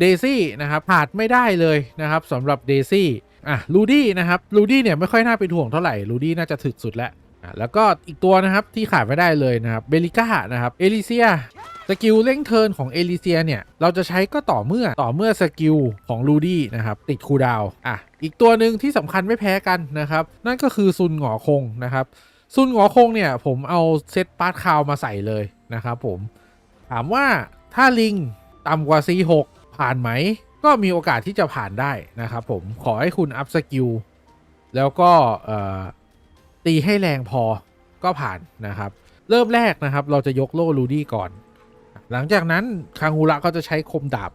เดซี่นะครับขาดไม่ได้เลยนะครับสำหรับเดซี่อะลูดี้นะครับลูดี้เนี่ยไม่ค่อยน่าเป็นห่วงเท่าไหร่ลูดี้น่าจะถึกสุดแล้วอะแล้วก็อีกตัวนะครับที่ขาดไม่ได้เลยนะครับเบลิก้านะครับเอลิเซียสกิลเร่งเทิร์นของเอลิเซียเนี่ย เราจะใช้ก็ต่อเมื่อต่อเมื่อสกิลของลูดี้นะครับ ติดคูดาวอะอีกตัวหนึ่งที่สำคัญไม่แพ้กันนะครับ นั่นก็คือซุนหงอคงนะครับ ซุนหงอคงเนี่ย ผมเอาเซตปาร์ตคาวมาใส่เลยนะครับผม ถามว่าถ้าลิงต่ำกว่า C6 ผ่านไหม ก็มีโอกาสที่จะผ่านได้นะครับผมขอให้คุณอัพสกิลแล้วก็ตีให้แรงพอก็ผ่านนะครับ เริ่มแรกนะครับ เราจะยกโล่ลูดี้ก่อน หลังจากนั้นคางฮูระก็จะใช้คมดาบ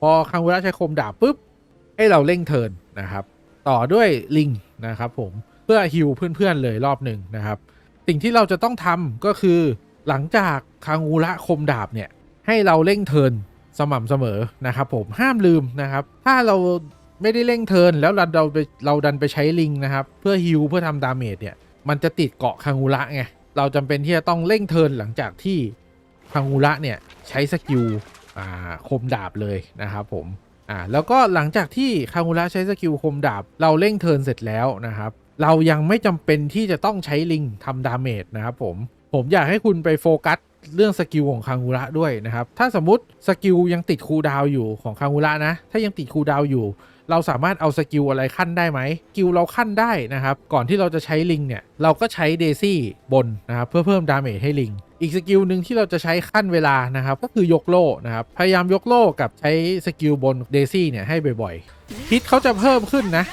พอคางฮูระใช้คมดาบปุ๊บ ให้เราเร่งเทินนะครับ ต่อด้วยลิงนะครับผมเพื่อฮิวเพื่อนๆเลยรอบหนึ่งนะครับ สิ่งที่เราจะต้องทำก็คือหลังจากคางฮูระคมดาบเนี่ยให้เราเร่งเทิน สม่ำเสมอนะครับผมห้ามลืมนะครับ ถ้าเราไม่ได้เร่งเทินแล้วเราเราไปเราดันไปใช้ลิงนะครับ เพื่อฮิวเพื่อทำดาเมจเนี่ย มันจะติดเกาะคางฮูระไงเราจำเป็นที่จะต้องเร่งเทินหลังจากที่คางฮูระเนี่ยใช้สกิลอ่าคมดาบเลยนะครับผมอ่าแล้วก็หลังจากที่คางฮูระใช้สกิลคมดาบ เราเร่งเทินเสร็จแล้วนะครับ เรายังไม่จำเป็นที่จะต้องใช้ลิงทำดาเมจนะครับผม ผมอยากให้คุณไปโฟกัสเรื่องสกิลของคางฮูระด้วยนะครับ ถ้าสมมติสกิลยังติดคูลดาวอยู่ของคางฮูระนะ ถ้ายังติดคูลดาวอยู่ เราสามารถเอาสกิลอะไรขั้นได้ไหมสกิลเราขั้นได้นะครับ ก่อนที่เราจะใช้ลิงเนี่ย เราก็ใช้เดซี่บนนะครับ เพื่อเพิ่มดาเมจให้ลิง อีกสกิลหนึ่งที่เราจะใช้ขั้นเวลานะครับ ก็คือยกโล่นะครับ พยายามยกโล่กับใช้สกิลบนเดซี่เนี่ยให้บ่อยๆพิษเขาจะเพิ่มขึ้นนะ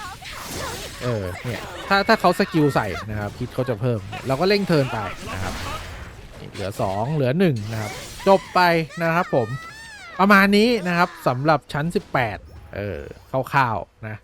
เออเนี่ยถ้าถ้าเขาสกิลใส่นะครับคิดเขาจะเพิ่ม เราก็เร่งเทินไปนะครับ เหลือ 2 เหลือ1นะครับจบไปนะครับผมประมาณนี้นะครับสำหรับชั้น 18 เออคร่าวๆนะ